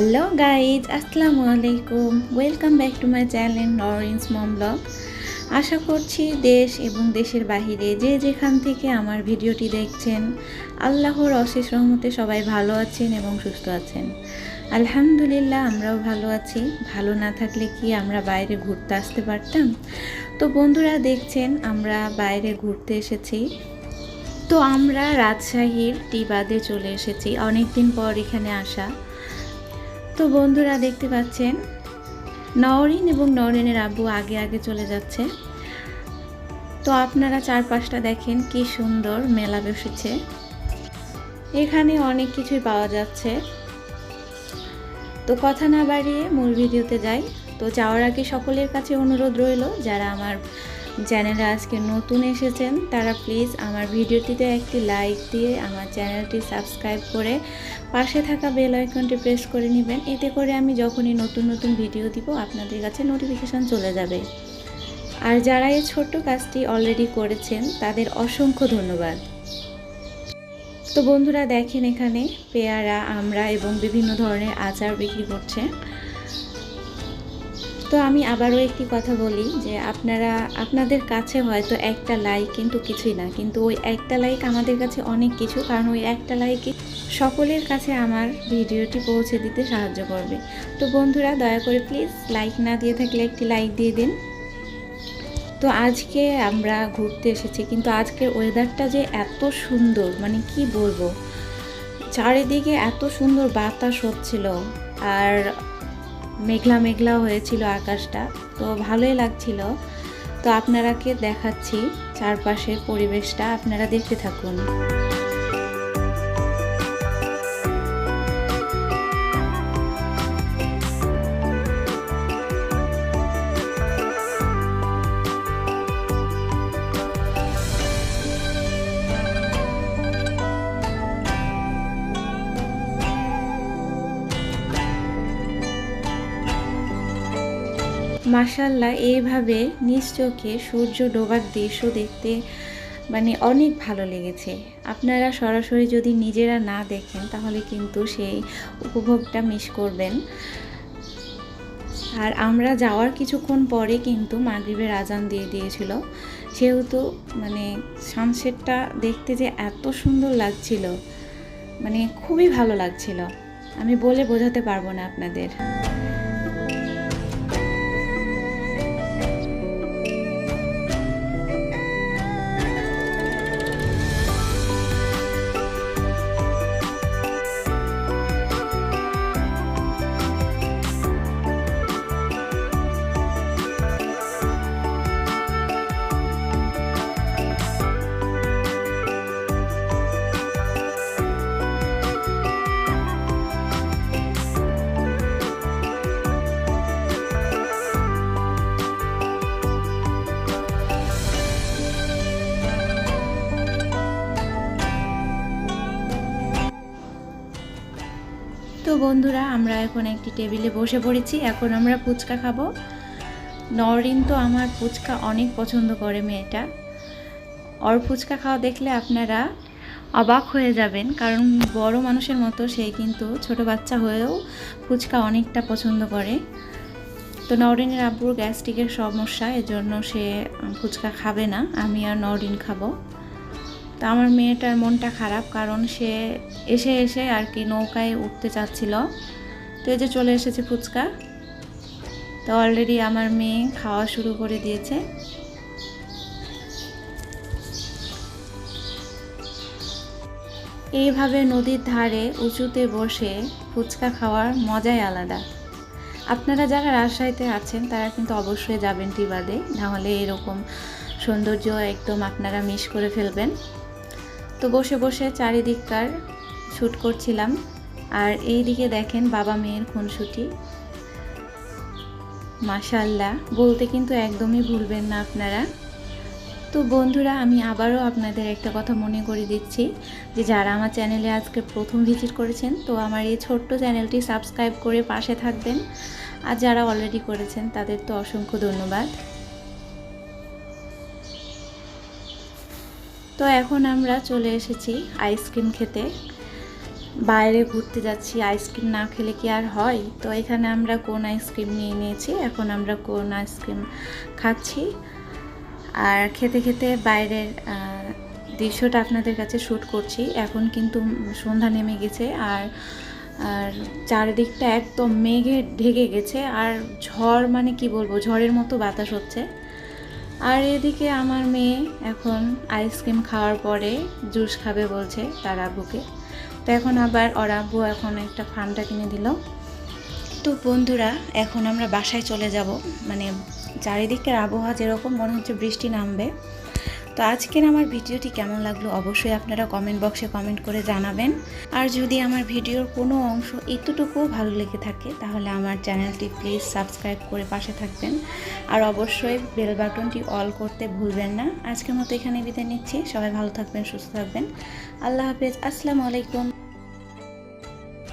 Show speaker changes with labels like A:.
A: Hello guys আসসালামু আলাইকুম welcome back to my channel নরেন্স mom blog আশা করছি দেশ এবং দেশের বাহিরে যে যেখান থেকে আমার ভিডিওটি দেখছেন, আল্লাহর অশেষ রহমতে সবাই ভালো আছেন এবং সুস্থ আছেন। আলহামদুলিল্লাহ, আমরাও ভালো আছি। ভালো না থাকলে কি আমরা বাইরে ঘুরতে আসতে পারতাম? তো বন্ধুরা, দেখছেন, আমরা বাইরে ঘুরতে এসেছি। তো আমরা রাজশাহীর টিবাদে চলে এসেছি অনেক দিন পর এখানে আসা। তো বন্ধুরা দেখতে পাচ্ছেন, নওরিন এবং নওরিনের আব্বু আগে আগে চলে যাচ্ছে। তো আপনারা চারপাশটা দেখেন কি সুন্দর মেলা বসেছে। এখানে অনেক কিছুই পাওয়া যাচ্ছে। তো কথা না বাড়িয়ে মূল ভিডিওতে যাই। তো যাওয়ার আগে সকলের কাছে অনুরোধ রইল, যারা আমার চ্যানেলে আজকে নতুন এসেছেন, তারা প্লিজ আমার ভিডিওটিতে একটি লাইক দিয়ে আমার চ্যানেলটি সাবস্ক্রাইব করে পাশে থাকা বেল আইকনটি প্রেস করে নেবেন। এতে করে আমি যখনই নতুন নতুন ভিডিও দিব, আপনাদের কাছে নোটিফিকেশান চলে যাবে। আর যারা এই ছোট্ট কাজটি অলরেডি করেছেন, তাদের অসংখ্য ধন্যবাদ। তো বন্ধুরা দেখেন এখানে পেয়ারা, আমরা এবং বিভিন্ন ধরনের আচার বিক্রি করছে। তো আমি আবারও একটি কথা বলি যে আপনারা, আপনাদের কাছে হয়তো একটা লাইক কিন্তু কিছুই না, কিন্তু ওই একটা লাইক আমাদের কাছে অনেক কিছু, কারণ ওই একটা লাইকই সকলের কাছে আমার ভিডিওটি পৌঁছে দিতে সাহায্য করবে। তো বন্ধুরা, দয়া করে প্লিজ লাইক না দিয়ে থাকলে একটি লাইক দিয়ে দিন। তো আজকে আমরা ঘুরতে এসেছি, কিন্তু আজকের ওয়েদারটা যে এত সুন্দর মানে কি বলব? চারিদিকে এত সুন্দর বাতাস হচ্ছিল, আর মেঘলা মেঘলা হয়েছিল আকাশটা, তো ভালোই লাগছিল। তো আপনারাকে দেখাচ্ছি চারপাশের পরিবেশটা, আপনারা দেখতে থাকুন। মাসাল্লাহ এইভাবে নিজ চোখে সূর্য ডোবার দৃশ্য দেখতে মানে অনেক ভালো লেগেছে। আপনারা সরাসরি যদি নিজেরা না দেখেন, তাহলে কিন্তু সেই উপভোগটা মিস করবেন। আর আমরা যাওয়ার কিছুক্ষণ পরে কিন্তু মাগরিবের আজান দিয়ে দিয়েছিল। সেহেতু মানে সানসেটটা দেখতে যে এত সুন্দর লাগছিল মানে খুবই ভালো লাগছিল। আমি বলে বোঝাতে পারব না আপনাদের। তো বন্ধুরা, আমরা এখন একটি টেবিলে বসে পড়েছি। এখন আমরা ফুচকা খাব। নরিন তো আমার ফুচকা অনেক পছন্দ করে মেয়েটা। ওর ফুচকা খাওয়া দেখলে আপনারা অবাক হয়ে যাবেন, কারণ বড় মানুষের মতো সে কিন্তু ছোট বাচ্চা হয়েও ফুচকা অনেকটা পছন্দ করে। তো নরিনের আব্বুর গ্যাস্ট্রিকের সমস্যা, এজন্য সে ফুচকা খাবে না। আমি আর নরিন খাব। তো আমার মেয়েটার মনটা খারাপ কারণ সে এসে এসে আর কি নৌকায় উঠতে চাচ্ছিল। তো এই যে চলে এসেছে ফুচকা। তো অলরেডি আমার মেয়ে খাওয়া শুরু করে দিয়েছে। এইভাবে নদীর ধারে উঁচুতে বসে ফুচকা খাওয়ার মজাই আলাদা। আপনারা যারা রাজশাহীতে আছেন, তারা কিন্তু অবশ্যই যাবেন টিবাদে নাহলে এরকম সৌন্দর্য একদম আপনারা মিস করে ফেলবেন। তো বসে বসে চারিদিককার শ্যুট করছিলাম। আর এই দিকে দেখেন বাবা মেয়ের খুনসুটি। মাশাল্লাহ বলতে কিন্তু একদমই ভুলবেন না আপনারা। তো বন্ধুরা, আমি আবারও আপনাদের একটা কথা মনে করে দিচ্ছি, যে যারা আমার চ্যানেলে আজকে প্রথম ভিজিট করেছেন, তো আমার এই ছোট্ট চ্যানেলটি সাবস্ক্রাইব করে পাশে থাকবেন। আর যারা অলরেডি করেছেন, তাদের তো অসংখ্য ধন্যবাদ। তো এখন আমরা চলে এসেছি আইসক্রিম খেতে। বাইরে ঘুরতে যাচ্ছি আইসক্রিম না খেলে কি আর হয়? তো এখানে আমরা কোন আইসক্রিম নিয়ে নিয়েছি, এখন আমরা কোন আইসক্রিম খাচ্ছি। আর খেতে খেতে বাইরের দৃশ্যটা আপনাদের কাছে শ্যুট করছি। এখন কিন্তু সন্ধ্যা নেমে গেছে আর আর চারিদিকটা একদম মেঘে ঢেকে গেছে। আর ঝড় মানে কি বলব? ঝড়ের মতো বাতাস হচ্ছে। আর এদিকে আমার মেয়ে এখন আইসক্রিম খাওয়ার পরে জুস খাবে বলছে তার আব্বুকে। তো এখন আবার ওর আব্বু এখন একটা ফান্ডা কিনে দিল। তো বন্ধুরা, এখন আমরা বাসায় চলে যাব। মানে চারিদিকের আবহাওয়া যেরকম, মনে হচ্ছে বৃষ্টি নামবে। তো আজকের আমার ভিডিওটি কেমন লাগল অবশ্যই আপনারা কমেন্ট বক্সে কমেন্ট করে জানাবেন। আর যদি আমার ভিডিওর কোনো অংশ এতটুকুও ভালো লেগে থাকে, তাহলে আমার চ্যানেলটি প্লিজ সাবস্ক্রাইব করে পাশে থাকবেন। আর অবশ্যই বেল বাটনটি অল করতে ভুলবেন না। আজকের মতো এখানে বিদায় নিচ্ছি। সবাই ভালো থাকবেন, সুস্থ থাকবেন। আল্লাহ হাফেজ। আসসালামু আলাইকুম।